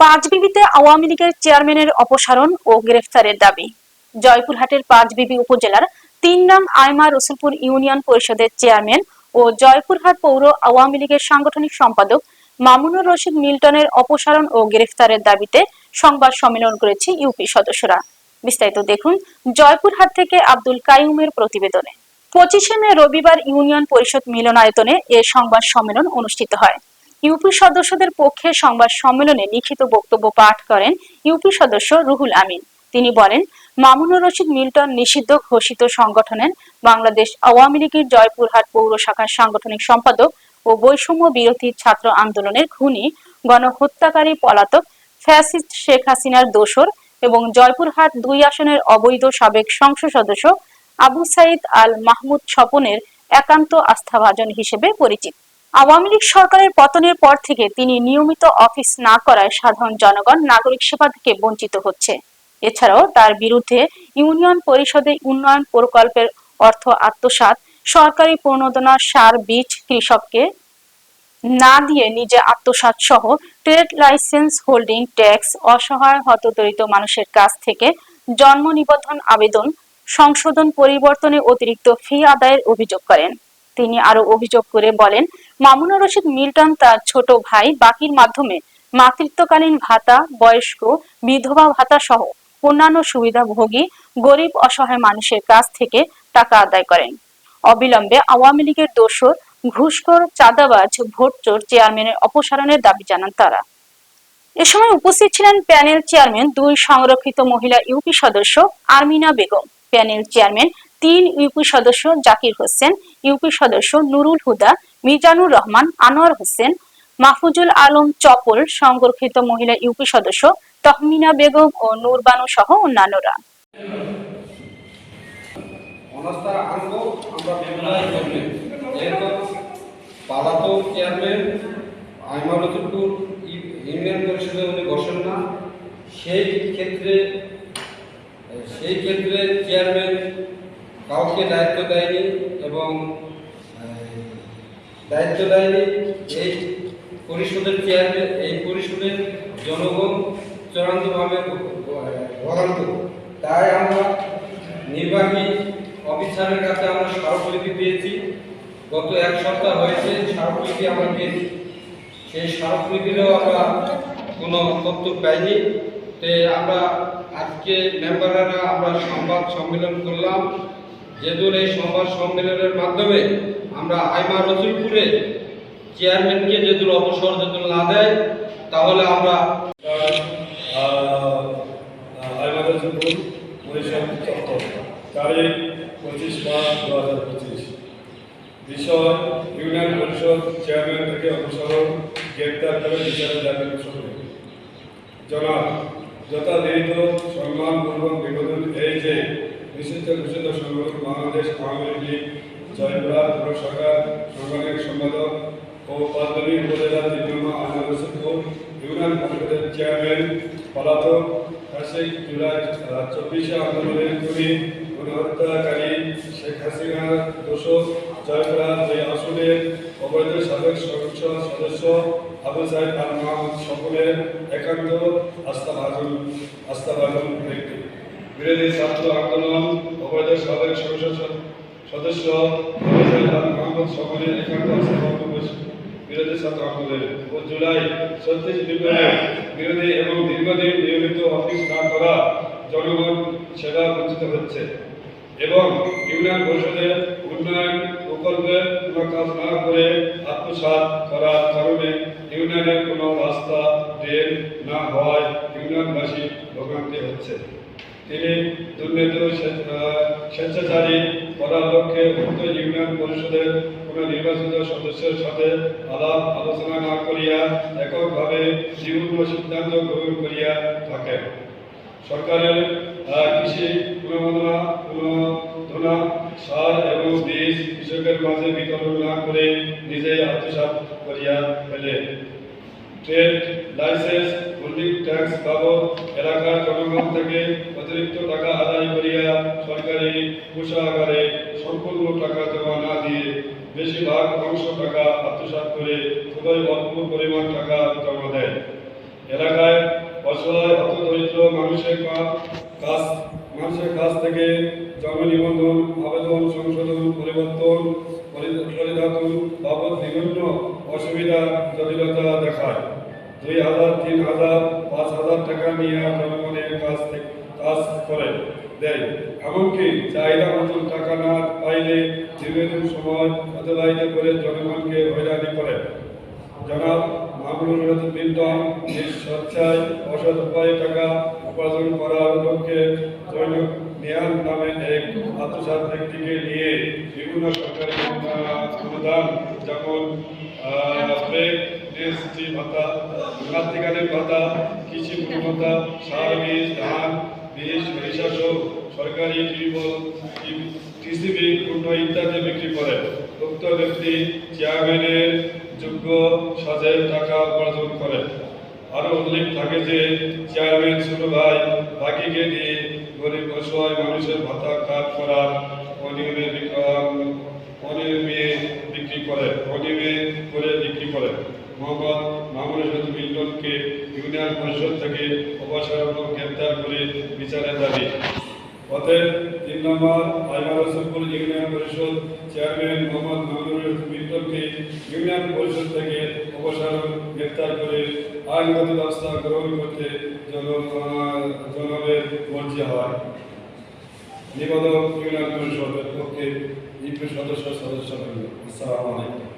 পাঁচবিবিতে আওয়ামী লীগের চেয়ারম্যানের অপসারণ ও গ্রেফতারের দাবি। জয়পুরহাটের পাঁচবিবি উপজেলার তিন নং আয়মা রসুলপুর ইউনিয়ন পরিষদের চেয়ারম্যান ও জয়পুরহাট পৌর আওয়ামী লীগের সাংগঠনিক সম্পাদক মামুনুর রশিদ মিল্টনের অপসারণ ও গ্রেফতারের দাবিতে সংবাদ সম্মেলন করেছে ইউপি সদস্যরা। বিস্তারিত দেখুন জয়পুরহাট থেকে আব্দুল কাইউমের প্রতিবেদনে। পঁচিশে মে রবিবার ইউনিয়ন পরিষদ মিলনায়তনে এ সংবাদ সম্মেলন অনুষ্ঠিত হয়। ইউপি সদস্যদের পক্ষে সংবাদ সম্মেলনে লিখিত বক্তব্য পাঠ করেন ইউপি সদস্য রুহুল আমিন। তিনি বলেন, মামুনুর রশিদ মিল্টন নিষিদ্ধ ঘোষিত সংগঠনের বাংলাদেশ আওয়ামী লীগের জয়পুরহাট পৌর শাখার সাংগঠনিক সম্পাদক ও বৈষম্য বিরোধী ছাত্র আন্দোলনের খুনি, গণহত্যাকারী পলাতক ফ্যাসিস্ট শেখ হাসিনার দোসর এবং জয়পুরহাট দুই আসনের অবৈধ সাবেক সংসদ সদস্য আবু সাইদ আল মাহমুদ স্বপনের একান্ত আস্থাভাজন হিসেবে পরিচিত। আওয়ামী লীগ সরকারের পতনের পর থেকে তিনি নিয়মিত অফিস না করায় সাধারণ জনগণ নাগরিক সেবা থেকে বঞ্চিত হচ্ছে। এছাড়াও তার বিরুদ্ধে ইউনিয়ন পরিষদে উন্নয়ন প্রকল্পের অর্থ আত্মসাৎ, সরকারি প্রণোদনা সার বীজ কৃষককে না দিয়ে নিজে আত্মসাৎ সহ ট্রেড লাইসেন্স, হোল্ডিং, ট্যাক্স, অসহায় হতদরিদ্র মানুষের কাছ থেকে জন্ম নিবন্ধন আবেদন, সংশোধন পরিবর্তনে অতিরিক্ত ফি আদায়ের অভিযোগ করেন। তিনি আরও অভিযোগ করে বলেন, মামুনুর রশিদ মিল্টন তার ছোট ভাই বাকির মাধ্যমে মাতৃত্বকালীন ভাতা, বয়স্ক, বিধবা ভাতা সহ অন্যান্য সুবিধাভোগী, গরিব, অসহায় মানুষের কাছ থেকে টাকা আদায় করেন। অবিলম্বে আওয়ামী লীগের দোসর, ঘুষখোর, চাঁদাবাজ ভোট চোর চেয়ারম্যানের অপসারণের দাবি জানান তারা। এ সময় উপস্থিত ছিলেন প্যানেল চেয়ারম্যান দুই সংরক্ষিত মহিলা ইউপি সদস্য আর্মিনা বেগম। প্যানেল চেয়ারম্যান তিন ইউপি সদস্য জাকির হোসেন, ইউপি সদস্য নুরুল হুদা, মিজানুর রহমান, আনোয়ার হোসেন, মাহফুজুল আলম চপল, সংরক্ষিত মহিলা ইউপি সদস্য তহমিনা বেগম ও নূরবানু সহ অন্যান্যরা। সেই ক্ষেত্রে সেই ক্ষেত্রে চেয়ারম্যান কাউকে দায়িত্ব দেয়নি এবং দায়িত্ব দেয়নি এই পরিষদের চেয়ারম্যান এই পরিষদের জনগণ চূড়ান্তভাবে ভোগান্ত তাই আমরা নির্বাহী অফিসারের কাছে আমরা স্মারকলিপি পেয়েছি। গত এক সপ্তাহ হয়েছে স্মারকলিপি আমরা পেয়েছি। সেই স্মারকলিপিরও আমরা কোনো তথ্য পাইনি। তে আমরা আজকে মেম্বাররা আমরা সংবাদ সম্মেলন করলাম। যেদূর এই সংবাদ সম্মেলনের মাধ্যমে আমরা আইমা রসুলপুরে চেয়ারম্যানকে যেদূর অবসর যেদূর না দেয়, তাহলে আমরা চত্বর, তারিখ পঁচিশ পাঁচ দু হাজার চেয়ারম্যান থেকে গ্রেপ্তার সম্মানপূর্বক এই যে বিশিষ্ট ঘোষিত সংগঠন বাংলাদেশ আওয়ামী লীগ জয়পুরা পৌর শাখার সাংগঠনিক সম্পাদক ও পাঁচদলী উপজেলা তৃতীয় আহমেদ রসুলপুর ইউনিয়ন পরিষদের চেয়ারম্যান পলাতক আশিক জুলাই চব্বিশে আন্দোলনের খুনি, গণহত্যাকারী শেখ হাসিনার দোষক জয়পুরা দুই আসনের অবৈধ সাবেক সংসদ সদস্য আবু আল মাহমুদ সকলের একান্ত আস্থাভাজন আস্থাভাজন। ব্যক্তি বিরোধী ছাত্র আন্দোলন, অবৈধ সাবেক সংসদ সদস্য সকলের একান্ত বিরোধী ছাত্র আন্দোলনের ও জুলাই ছত্রিশ বিপ্লবে বিরোধী এবং দীর্ঘদিন নিয়মিত অফিস না করা জনগণ সেবা বঞ্চিত হচ্ছে এবং ইউনিয়ন পরিষদের উন্নয়ন প্রকল্পের কোনো কাজ না করে আত্মসাৎ করার কারণে ইউনিয়নের কোনো রাস্তা ড্রেন না হওয়ায় ইউনিয়নবাসী ভোগান্তি হচ্ছে। তিনি দুর্নীতি স্বেচ্ছাচারী করার লক্ষ্যে উক্ত ইউনিয়ন পরিষদের কোনো নির্বাচিত সদস্যের সাথে আলাপ আলোচনা না করিয়া এককভাবে জীবন সিদ্ধান্ত গ্রহণ করিয়া থাকেন। সরকারের কৃষি অনুমোদনা সার এবং বীজ কৃষকের মাঝে বিতরণ না করে নিজে আত্মসাৎ করিয়া ফেলে ট্রেড লাইসেন্স মন্ডিক ট্যাক্স বাবদ এলাকার জনগণ থেকে অতিরিক্ত টাকা আদায় করিয়া সরকারি কোষাগারে সম্পূর্ণ টাকা জমা না দিয়ে বেশিরভাগ অংশ টাকা আত্মসাত করে খুবই অল্প পরিমাণ টাকা জমা দেয়। এলাকায় অসহায় হতদরিদ্র মানুষের কাছ মানুষের কাছ থেকে জন্ম নিবন্ধন দুই হাজার, তিন হাজার, পাঁচ হাজার টাকা নিয়ে জনগণের কাছ থেকে কাজ করে দেয়। এমনকি চাহিদা মতন টাকা না পাইলে দীর্ঘদিন সময় অতিবাহিত করে জনগণকে হয়রানি করে। জনাব মামুনুর রহমান বিল্টন নিজ অসৎ উপায়ে টাকা উপার্জন করার লক্ষ্যে জৈনক নিয়াম নামে এক আত্মসাত ব্যক্তিকে নিয়ে বিভিন্ন সরকারি অনুদান যেমন প্রেগনেন্সি ভাতা নাতিকালীন ভাতা, কৃষি ভাতা সার, বীজ, ধান, বীজ সরিষা সহ সরকারি টিউবওয়েল টিসিবি পণ্য ইত্যাদি বিক্রি করে। উক্ত ব্যক্তি চেয়ারম্যানের যোগ্য সাজে টাকা উপার্জন করে। আরও উল্লেখ থাকে যে, চেয়ারম্যান ছোট ভাই বাকিকে দিয়ে গরিব অসহায় মানুষের ভাতা কাজ করার অনিয়মে বিক- আম, অনিয়মে বিক্রি করে অনিয়মে করে বিক্রি করে মোহাম্মদ মামুনুর রহমান মিল্টনকে ইউনিয়ন পরিষদ থেকে ও গ্রেপ্তার করে বিচারের দাবি। অতএব তিন নম্বর আইমার রসুলপুর ইউনিয়ন পরিষদ চেয়ারম্যান মোহাম্মদ মামুনুর মিল্টনকে ইউনিয়ন পরিষদ থেকে অপসারণ, গ্রেপ্তার করে আইনগত ব্যবস্থা গ্রহণ করতে জন জনগণের মর্জি হয়। নিবেদক ইউনিয়ন পরিষদের পক্ষে ইউপি সদস্য সদস্য আসসালামু আলাইকুম।